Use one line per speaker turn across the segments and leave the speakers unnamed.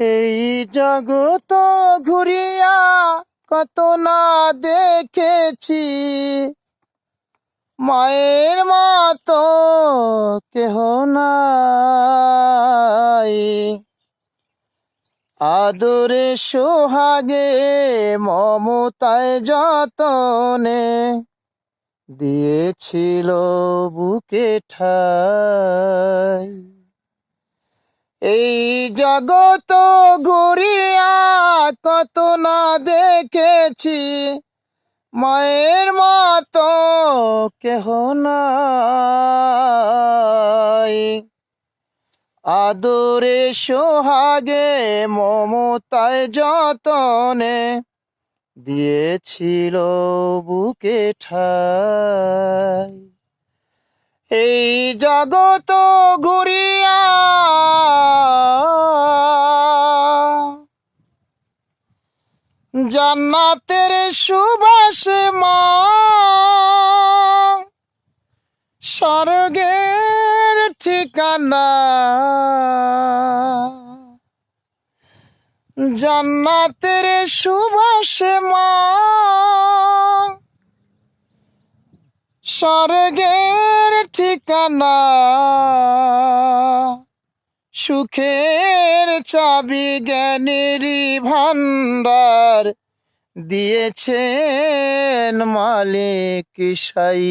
এই জগত ঘুরিয়া কত না দেখেছি। মায়ের মতো কেহ নাই। আদরে সোহাগে মমতায় যতনে দিয়েছিল বুকে ঠাই। এই জগত ঘুরিয়া কত না দেখেছি। মায়ের মতো কেহ নাই। আদরে সোহাগে মমতায় যতনে দিয়েছিল বুকে ঠাই। এই জগত ঘুরিয়া জান্নাতের সুবাস মা। স্বর্গের ঠিকানা। জান্নাতের সুবাস মা। স্বর্গের ঠিকানা। সুখের চাবি জ্ঞানেরই ভান্ডার দিয়েছেন মালিক সাই।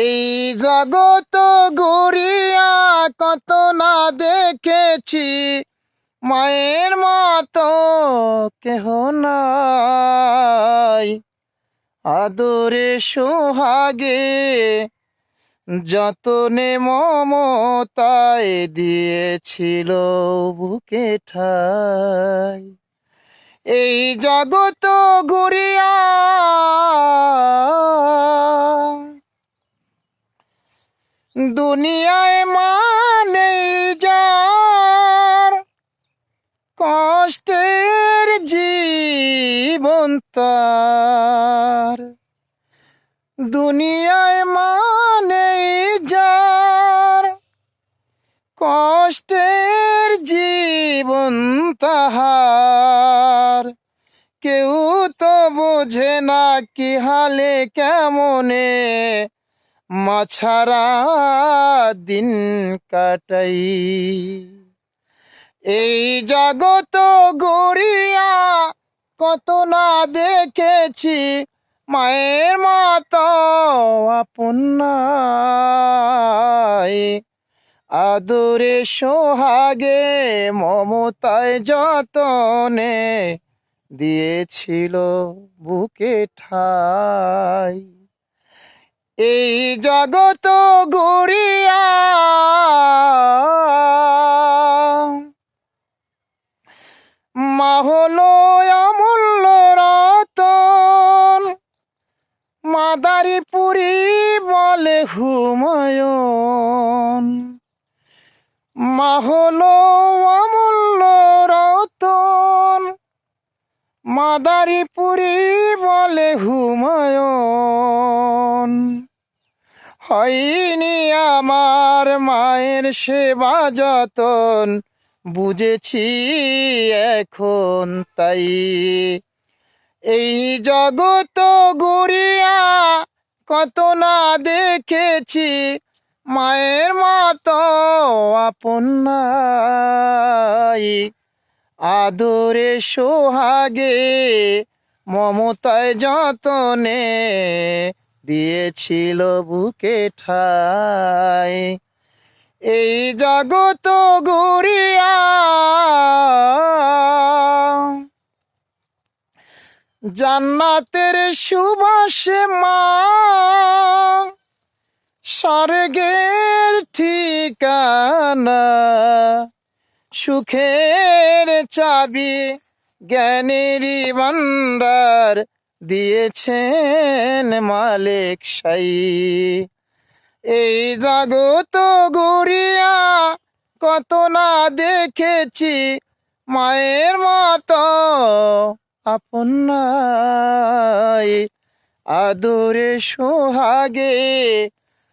এই জগত গড়িয়া কত না দেখেছি, মায়ের মতো কেহ নাই। আদরে সোহাগে যতনে মমতায় দিয়েছিল বুকে ঠাই। এই জগত ঘুরিয়া দুনিয়ায় মানে যার কষ্টের জীবন তার। দুনিয়ায় কেউ তো বোঝে না কি হালে কেমনে। মাছারা দিন কাটাই। এই জগত গড়িয়া কত না দেখেছি, মায়ের মতো আপন আদরে সোহাগে মমতায় যতনে দিয়েছিল বুকে ঠাই। এই জগত গড়িয়া মা হলো অমূল্য রতন। মাদারি পুরী বলে হুমায়ুন মাদারি পুরী বলে হুমায়ুন। হয়নি আমার মায়ের সেবা যতন, বুঝেছি এখন তাই। এই জগত গড়িয়া কত না দেখেছি, মায়ের মতো আপন নাই। আদরে সোহাগে মমতায় যতনে দিয়েছিল বুকে ঠাই। এই জগত গড়িয়া জান্নাতের সুবাস মা স্বর্গের ঠিকানা সুখের চাবি জ্ঞানেরই ভান্ডার দিয়েছেন মালিক সাই। এই জাগত গড়িয়া কত না দেখেছি, মায়ের মতো আপন আদরে সোহাগে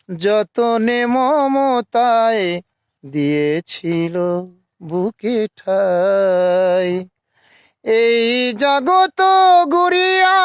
যতনে মমতায় দিয়েছিল। বুকে ঠাই। এই জগত গুরিয়া